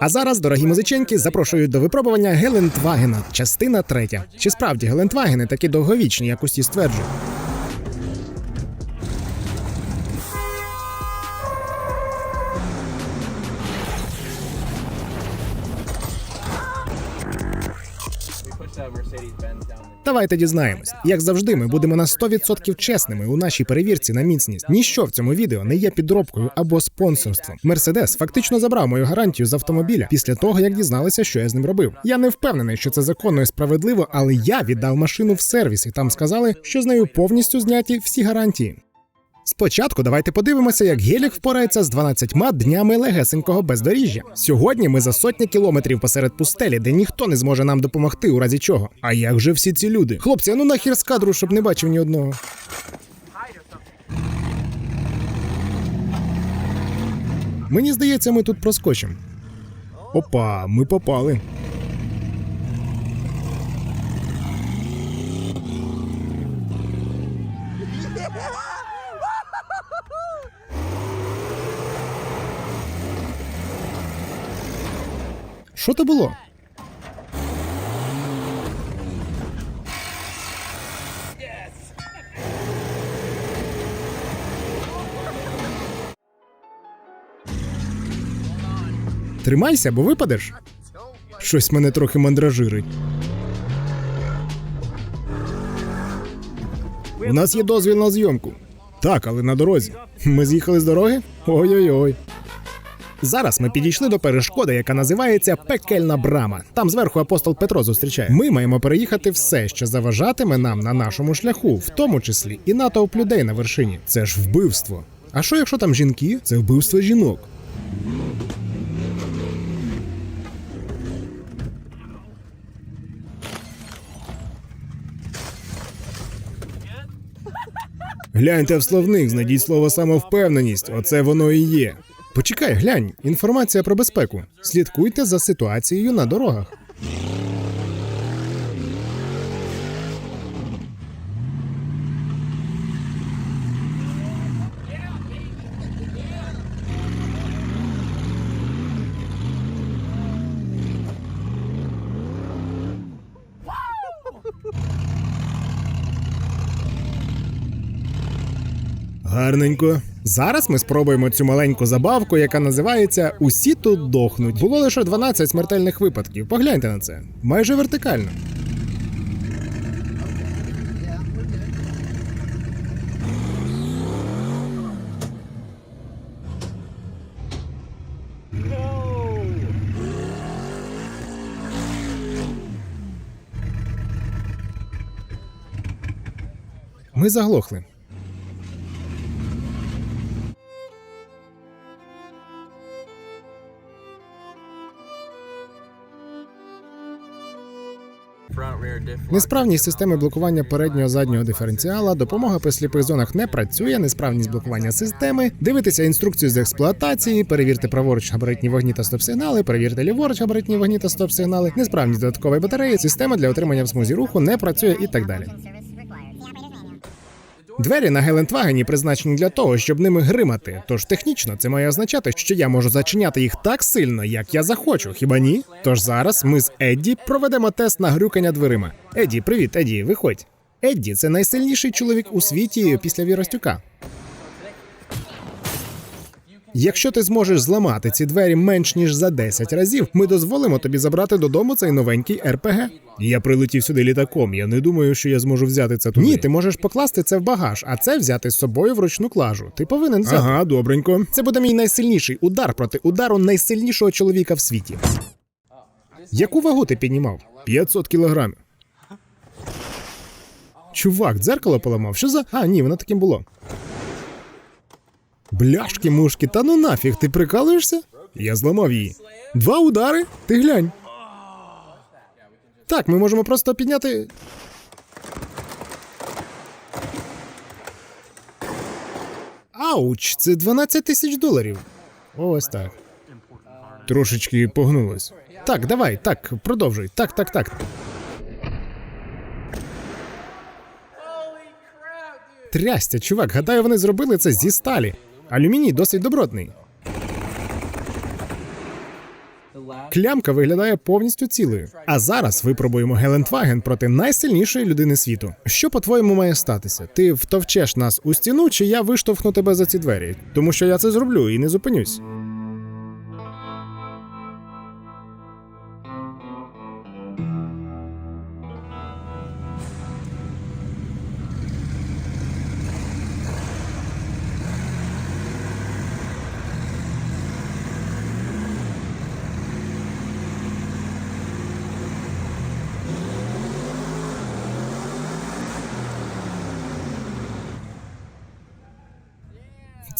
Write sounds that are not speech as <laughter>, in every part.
А зараз, дорогі музиченки, запрошую до випробування Гелендвагена, частина третя. Чи справді Гелендвагени такі довговічні, як усі стверджують? Давайте дізнаємось. Як завжди, ми будемо на 100% чесними у нашій перевірці на міцність. Ніщо в цьому відео не є підробкою або спонсорством. Мерседес фактично забрав мою гарантію з автомобіля після того, як дізналися, що я з ним робив. Я не впевнений, що це законно і справедливо, але я віддав машину в сервіс, і там сказали, що з нею повністю зняті всі гарантії. Спочатку давайте подивимося, як Гелік впорається з 12 днями легесенького бездоріжжя. Сьогодні ми за сотні кілометрів посеред пустелі, де ніхто не зможе нам допомогти у разі чого. А як же всі ці люди? Хлопці, ну нахер з кадру, щоб не бачив ні одного. Мені здається, ми тут проскочимо. Опа, ми попали. Що то було? Тримайся, бо випадеш. Щось мене трохи мандражирить. У нас є дозвіл на зйомку. Так, але на дорозі. Ми з'їхали з дороги? Ой-ой-ой. Зараз ми підійшли до перешкоди, яка називається Пекельна брама. Там зверху апостол Петро зустрічає. Ми маємо переїхати все, що заважатиме нам на нашому шляху, в тому числі і натовп людей на вершині. Це ж вбивство. А що якщо там жінки? Це вбивство жінок. Гляньте в словник, знайдіть слово самовпевненість. Оце воно і є. Почекай, глянь, інформація про безпеку. Слідкуйте за ситуацією на дорогах. Гарненько. Зараз ми спробуємо цю маленьку забавку, яка називається Усі тут дохнуть. Було лише 12 смертельних випадків. Погляньте на це. Майже вертикально. Ми заглохли. Несправність системи блокування переднього заднього диференціала, допомога при сліпих зонах не працює, несправність блокування системи. Дивитися інструкцію з експлуатації, перевірте праворуч габаритні вогні та стоп-сигнали, перевірте ліворуч габаритні вогні та стоп-сигнали, несправність додаткової батареї, система для отримання в смузі руху не працює і так далі. Двері на Гелендвагені призначені для того, щоб ними гримати. Тож технічно це має означати, що я можу зачиняти їх так сильно, як я захочу, хіба ні? Тож зараз ми з Едді проведемо тест на грюкання дверима. Едді, привіт, Едді, виходь. Едді це найсильніший чоловік у світі після Віростюка. Якщо ти зможеш зламати ці двері менш ніж за 10 разів, ми дозволимо тобі забрати додому цей новенький РПГ. Я прилетів сюди літаком. Я не думаю, що я зможу взяти це туди. Ні, ти можеш покласти це в багаж, а це взяти з собою в ручну клажу. Ти повинен взяти. Ага, добренько. Це буде мій найсильніший удар проти удару найсильнішого чоловіка в світі. Яку вагу ти піднімав? 500 кілограмів. Чувак, дзеркало поламав. Що за. А, ні, воно таким було. Бляшки, мушки, та ну нафіг, ти прикалуєшся? Я зламав її. Два удари? Ти глянь. Так, ми можемо просто підняти. Ауч, це 12 тисяч доларів. Ось так. Трошечки погнулось. Так, давай, так, продовжуй. Так, так, так. Трястя, чувак, гадаю, вони зробили це зі сталі. Алюміній досить добротний. Клямка виглядає повністю цілою. А зараз випробуємо Гелендваген проти найсильнішої людини світу. Що по-твоєму має статися? Ти втовчеш нас у стіну, чи я виштовхну тебе за ці двері? Тому що я це зроблю і не зупинюсь.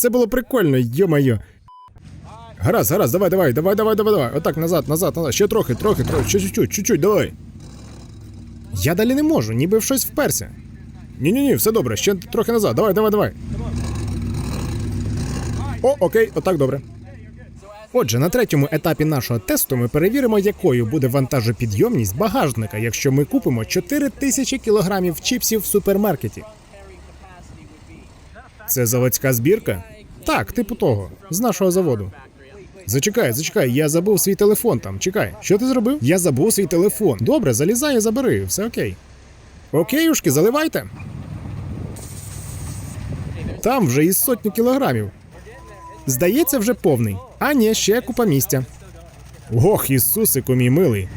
Це було прикольно, йо-моє. Гаразд, гаразд, давай, давай, давай, давай, давай, давай. Отак, назад, назад, назад. Ще трохи, трохи, трохи, ще чуть-чуть, чуть-чуть, давай. Я далі не можу, ніби в щось вперся. Ні-ні-ні, все добре, ще трохи назад. Давай, давай, давай. О, окей, отак добре. Отже, на третьому етапі нашого тесту ми перевіримо, якою буде вантажопідйомність багажника, якщо ми купимо 4 тисячі кілограмів чіпсів в супермаркеті. Це заводська збірка? Так, типу того, з нашого заводу. Зачекай, зачекай, я забув свій телефон там. Чекай, що ти зробив? Я забув свій телефон. Добре, залізай і забери, все окей. Окейушки, заливайте. Там вже із сотні кілограмів. Здається, вже повний. А ні, ще купа місця. Ох, Ісусику, мій милий.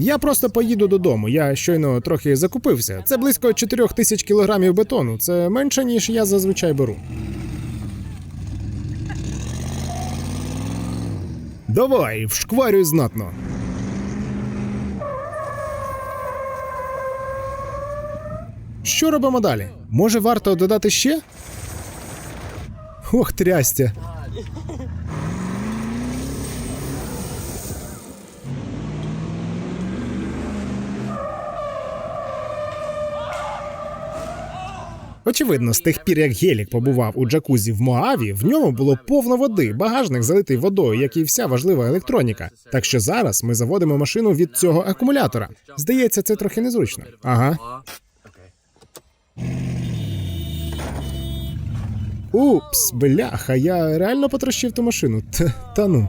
Я просто поїду додому. Я щойно трохи закупився. Це близько 4 тисяч кілограмів бетону. Це менше, ніж я зазвичай беру. Давай, вшкварюй знатно. Що робимо далі? Може, варто додати ще? Ох, трястя. Очевидно, з тих пір, як Гелік побував у джакузі в Моаві, в ньому було повно води, багажник залитий водою, як і вся важлива електроніка. Так що зараз ми заводимо машину від цього акумулятора. Здається, це трохи незручно. Ага. Упс, бляха, я реально потрощив ту машину. Та, та ну.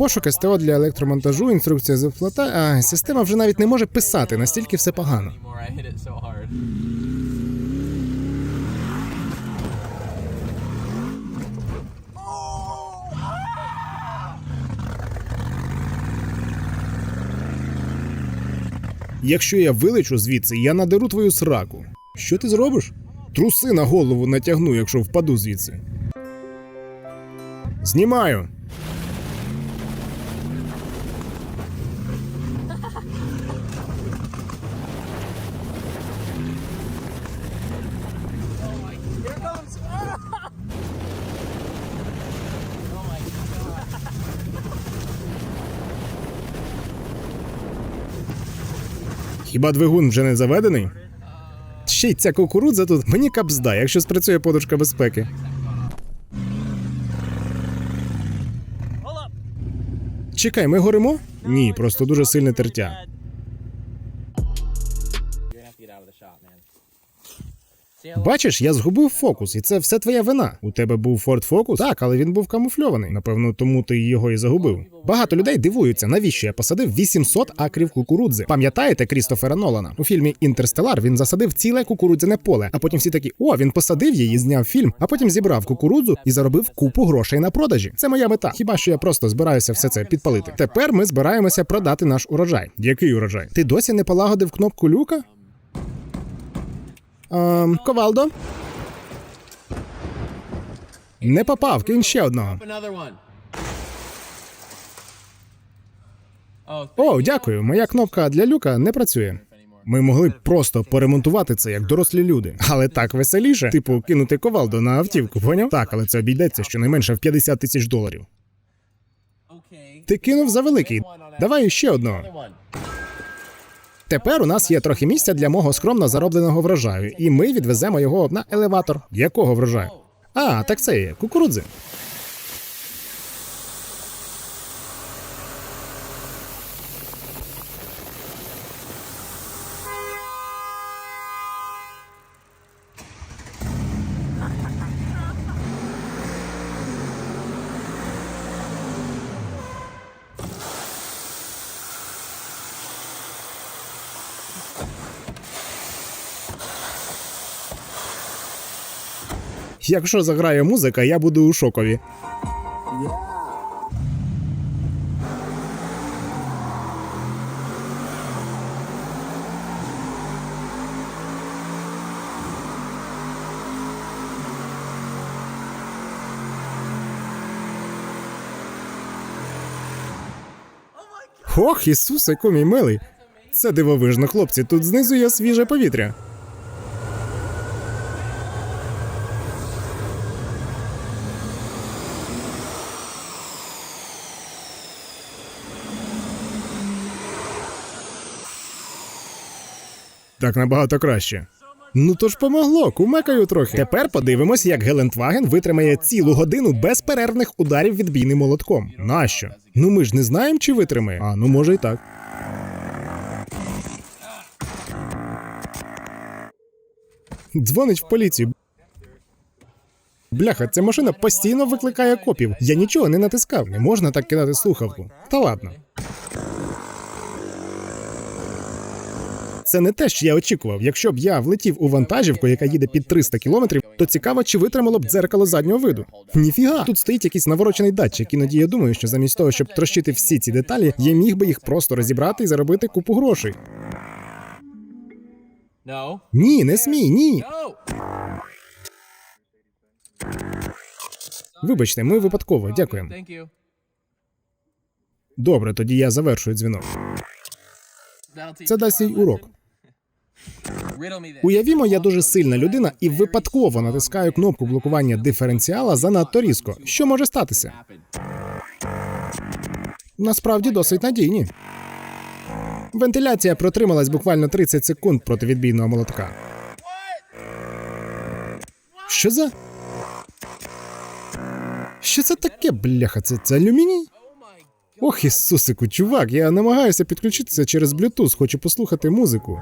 Пошук СТО для електромонтажу, інструкція з експлуата... А, система вже навіть не може писати, настільки все погано. Якщо я вилечу звідси, я надеру твою сраку. Що ти зробиш? Труси на голову натягну, якщо впаду звідси. Знімаю. Хіба двигун вже не заведений? Ще й ця кукурудза тут мені капзда, якщо спрацює подушка безпеки. Чекай, ми горимо? Ні, просто дуже сильне тертя. Бачиш, я згубив фокус, і це все твоя вина. У тебе був Ford Focus? Так, але він був камуфльований. Напевно, тому ти його і загубив. Багато людей дивуються, навіщо я посадив 800 акрів кукурудзи. Пам'ятаєте Крістофера Нолана? У фільмі Інтерстелар він засадив ціле кукурудзяне поле, а потім всі такі: о, він посадив її, зняв фільм, а потім зібрав кукурудзу і заробив купу грошей на продажі. Це моя мета. Хіба що я просто збираюся все це підпалити. Тепер ми збираємося продати наш урожай. Який урожай? Ти досі не полагодив кнопку люка? Ем, Ковалдо. Не попав, кинь ще одного. О, дякую. Моя кнопка для люка не працює. Ми могли б просто поремонтувати це як дорослі люди, але так веселіше. Типу, кинути ковалду на автівку, поняв? Так, але це обійдеться щонайменше в 50 тисяч доларів. Ти кинув за великий. Давай ще одного. Тепер у нас є трохи місця для мого скромно заробленого врожаю, і ми відвеземо його на елеватор. Якого врожаю? А, так це є кукурудзи. Якщо заграє музика, я буду у шокові. Ох, Ісусе, комій милий. Це дивовижно, хлопці. Тут знизу є свіже повітря. Так набагато краще. Ну то ж помогло, кумекаю трохи. Тепер подивимось, як Гелендваген витримає цілу годину безперервних ударів відбійним молотком. Нащо? Ну ми ж не знаємо, чи витримає. А ну може і так. Дзвонить в поліцію. Бляха, ця машина постійно викликає копів. Я нічого не натискав, не можна так кидати слухавку. Та ладно. Це не те, що я очікував. Якщо б я влетів у вантажівку, яка їде під 300 кілометрів, то цікаво, чи витримало б дзеркало заднього виду. Ніфіга, тут стоїть якийсь наворочений датчик, іноді я думаю, що замість того, щоб трощити всі ці деталі, я міг би їх просто розібрати і заробити купу грошей. Ні, не смій, ні. Вибачте, ми випадково. Дякуємо. Добре, тоді я завершую дзвінок. Це дасть їй урок. Уявімо, я дуже сильна людина і випадково натискаю кнопку блокування диференціала занадто різко. Що може статися? Насправді досить надійні. Вентиляція протрималась буквально 30 секунд проти відбійного молотка. Що за? Що це таке, бляха? Це, це алюміній? Ох, Ісусику, чувак, я намагаюся підключитися через Bluetooth, хочу послухати музику.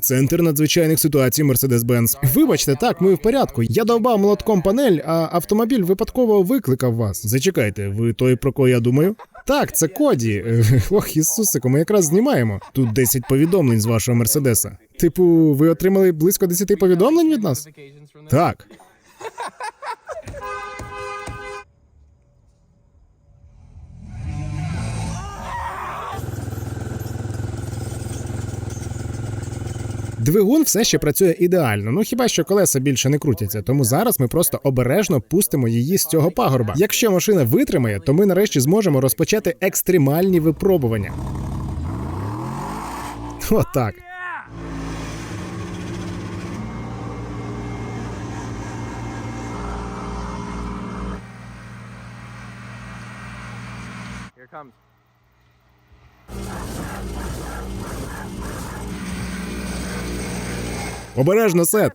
Центр надзвичайних ситуацій Mercedes-Benz. Вибачте, так, ми в порядку. Я довбав молотком панель, а автомобіль випадково викликав вас. Зачекайте, ви той, про кого я думаю? Так, це Коді. <laughs> Ох, Ісусику, ми якраз знімаємо. Тут 10 повідомлень з вашого Мерседеса. Типу, ви отримали близько 10 повідомлень від нас? Так. Двигун все ще працює ідеально, ну хіба що колеса більше не крутяться, тому зараз ми просто обережно пустимо її з цього пагорба. Якщо машина витримає, то ми нарешті зможемо розпочати екстремальні випробування. Отак. Обережно, сет.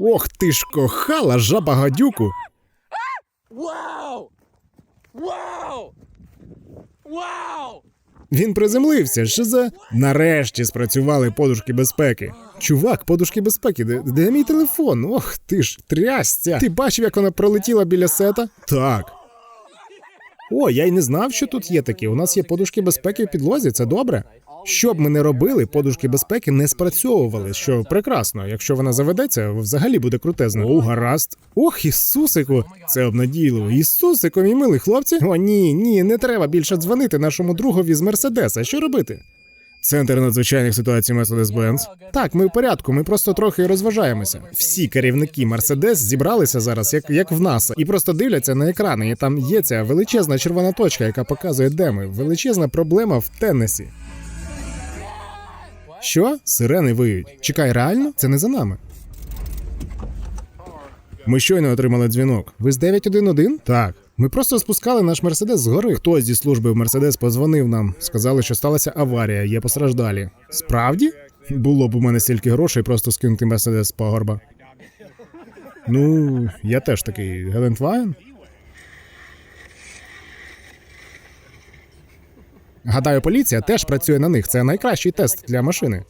Ох ти ж кохала жаба гадюку. Wow! Wow! Wow! Він приземлився. Що за нарешті спрацювали подушки безпеки. Чувак, подушки безпеки, де, де мій телефон? Ох ти ж, трясця. Ти бачив, як вона пролетіла біля сета? Так. О, я й не знав, що тут є такі. У нас є подушки безпеки в підлозі, це добре. Що б ми не робили, подушки безпеки не спрацьовували, що прекрасно. Якщо вона заведеться, взагалі буде крутезно. О, гаразд. Ох, Ісусику, це обнадійливо. Ісусику, мій милий хлопці. О, ні, ні, не треба більше дзвонити нашому другові з Мерседеса. Що робити? Центр надзвичайних ситуацій Mercedes-Benz. Так, ми в порядку. Ми просто трохи розважаємося. Всі керівники Мерседес зібралися зараз, як, як в НАСА, і просто дивляться на екрани. І там є ця величезна червона точка, яка показує, де ми. Величезна проблема в Теннесі. Що? Сирени виють. Чекай, реально? Це не за нами. Ми щойно отримали дзвінок. Ви з 911? Так. Ми просто спускали наш мерседес з гори. Хтось зі служби в мерседес позвонив нам. Сказали, що сталася аварія, є постраждалі. Справді? Було б у мене стільки грошей просто скинути мерседес з пагорба. Ну, я теж такий Гелендваген. Гадаю, поліція теж працює на них. Це найкращий тест для машини.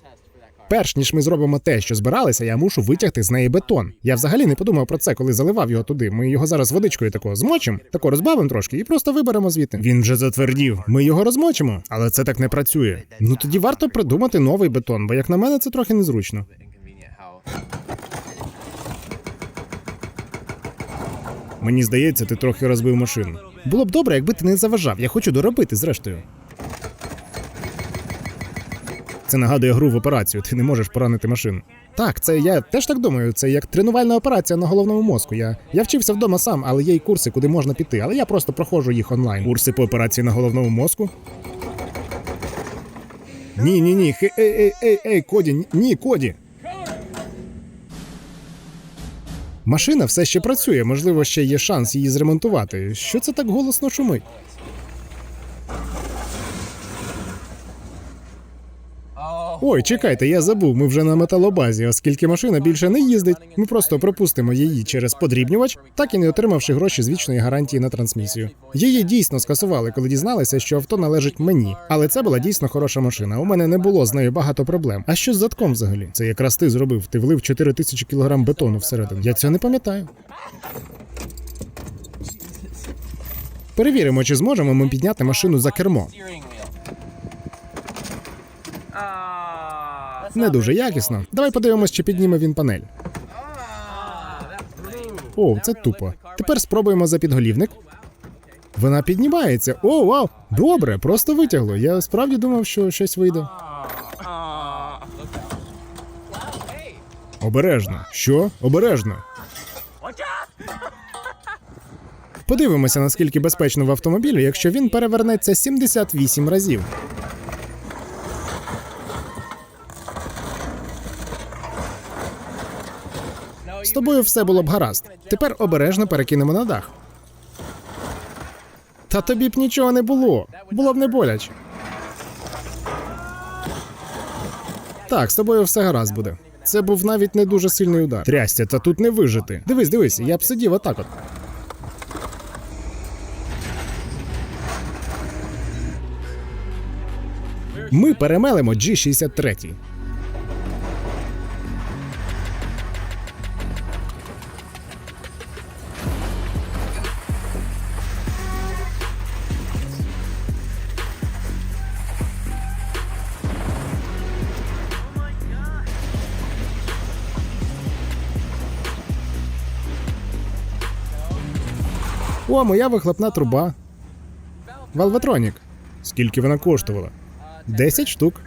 Перш ніж ми зробимо те, що збиралися, я мушу витягти з неї бетон. Я взагалі не подумав про це, коли заливав його туди. Ми його зараз водичкою тако змочимо, тако розбавимо трошки і просто виберемо звідти. Він вже затвердів. Ми його розмочимо, але це так не працює. Ну тоді варто придумати новий бетон, бо як на мене, це трохи незручно. Мені здається, ти трохи розбив машину. Було б добре, якби ти не заважав. Я хочу доробити, зрештою. Це нагадує гру в операцію. Ти не можеш поранити машину. Так, це я теж так думаю. Це як тренувальна операція на головному мозку. Я, я вчився вдома сам, але є й курси, куди можна піти, але я просто проходжу їх онлайн. Курси по операції на головному мозку. Ні, ні, ні. Хе, ей, ей, ей, ей, Коді, ні, Коді. Машина все ще працює, можливо, ще є шанс її зремонтувати. Що це так голосно шумить? Ой, чекайте, я забув. Ми вже на металобазі, оскільки машина більше не їздить. Ми просто пропустимо її через подрібнювач, так і не отримавши гроші з вічної гарантії на трансмісію. Її дійсно скасували, коли дізналися, що авто належить мені. Але це була дійсно хороша машина. У мене не було з нею багато проблем. А що з задком взагалі? Це якраз ти зробив. Ти влив 4 тисячі кілограм бетону всередину. Я цього не пам'ятаю. Перевіримо, чи зможемо ми підняти машину за кермо. Не дуже якісно. Давай подивимось, чи підніме він панель. О, це тупо. Тепер спробуємо за підголівник. Вона піднімається. О, вау! Добре, просто витягло. Я справді думав, що щось вийде. Обережно. Що? Обережно. Подивимося, наскільки безпечно в автомобілі, якщо він перевернеться 78 разів. З тобою все було б гаразд. Тепер обережно перекинемо на дах. Та тобі б нічого не було. Було б не боляче. Так, з тобою все гаразд буде. Це був навіть не дуже сильний удар. Трястя, та тут не вижити. Дивись, дивись, я б сидів отак от. Ми перемелемо G63. О, моя вихлопна труба. Валветронік. Скільки вона коштувала? 10 штук.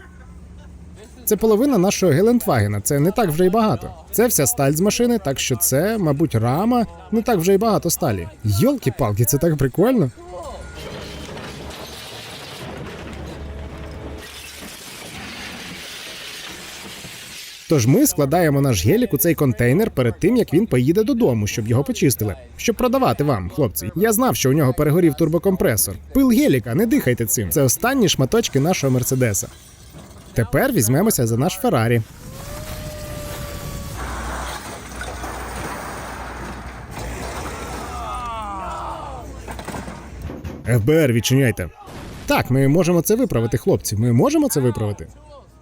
Це половина нашого Гелендвагена. Це не так вже й багато. Це вся сталь з машини, так що це, мабуть, рама. Не так вже й багато сталі. Йолки-палки, це так прикольно. Тож ми складаємо наш гелік у цей контейнер перед тим, як він поїде додому, щоб його почистили. Щоб продавати вам, хлопці. Я знав, що у нього перегорів турбокомпресор. Пил геліка, не дихайте цим. Це останні шматочки нашого мерседеса. Тепер візьмемося за наш Феррарі. ФБР, відчиняйте. Так, ми можемо це виправити, хлопці. Ми можемо це виправити.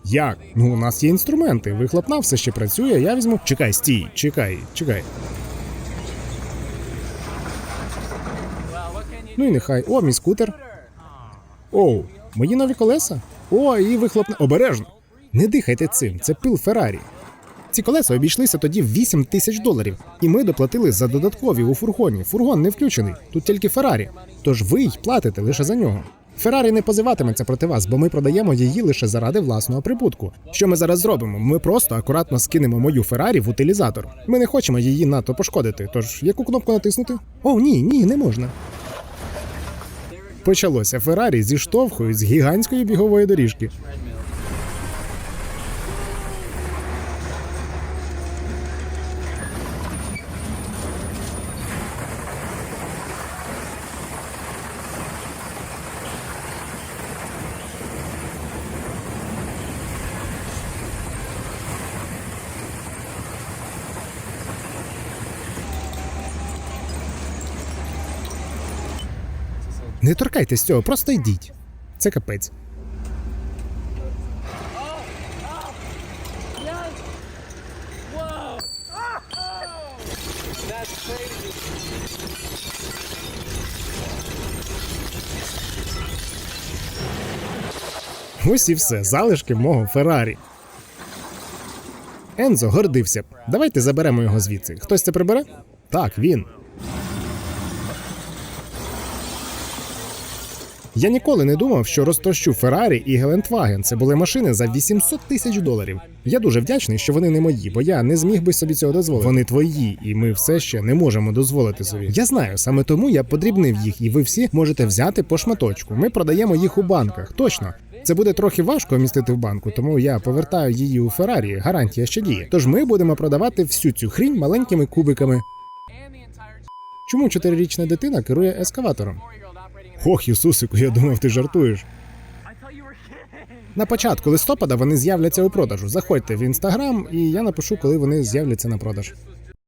Як? Ну, у нас є інструменти. Вихлопна все ще працює. Я візьму. Чекай, стій, чекай, чекай. Ну і нехай. О, мій скутер. Оу, мої нові колеса? О, і вихлопне. Обережно. Не дихайте цим, це пил Феррарі. Ці колеса обійшлися тоді в 8 тисяч доларів, і ми доплатили за додаткові у фургоні. Фургон не включений, тут тільки Феррарі. Тож ви й платите лише за нього. Феррарі не позиватиметься проти вас, бо ми продаємо її лише заради власного прибутку. Що ми зараз зробимо? Ми просто акуратно скинемо мою Феррарі в утилізатор. Ми не хочемо її надто пошкодити. Тож яку кнопку натиснути? О, ні, ні, не можна. Почалося Феррарі зіштовхують з гігантської бігової доріжки. Не торкайтесь цього, просто йдіть. Це капець. Ось і все, залишки мого Феррарі. Ензо гордився. Давайте заберемо його звідси. Хтось це прибере? Так, він. Я ніколи не думав, що розтрощу Феррарі і Гелендваген. Це були машини за 800 тисяч доларів. Я дуже вдячний, що вони не мої, бо я не зміг би собі цього дозволити. Вони твої, і ми все ще не можемо дозволити собі. Я знаю, саме тому я подрібнив їх, і ви всі можете взяти по шматочку. Ми продаємо їх у банках. Точно. Це буде трохи важко вмістити в банку, тому я повертаю її у Феррарі. Гарантія ще діє. Тож ми будемо продавати всю цю хрінь маленькими кубиками. Чому чотирирічна дитина керує ескаватором? Ох, Ісусику, я думав, ти жартуєш. На початку листопада вони з'являться у продажу. Заходьте в інстаграм, і я напишу, коли вони з'являться на продаж.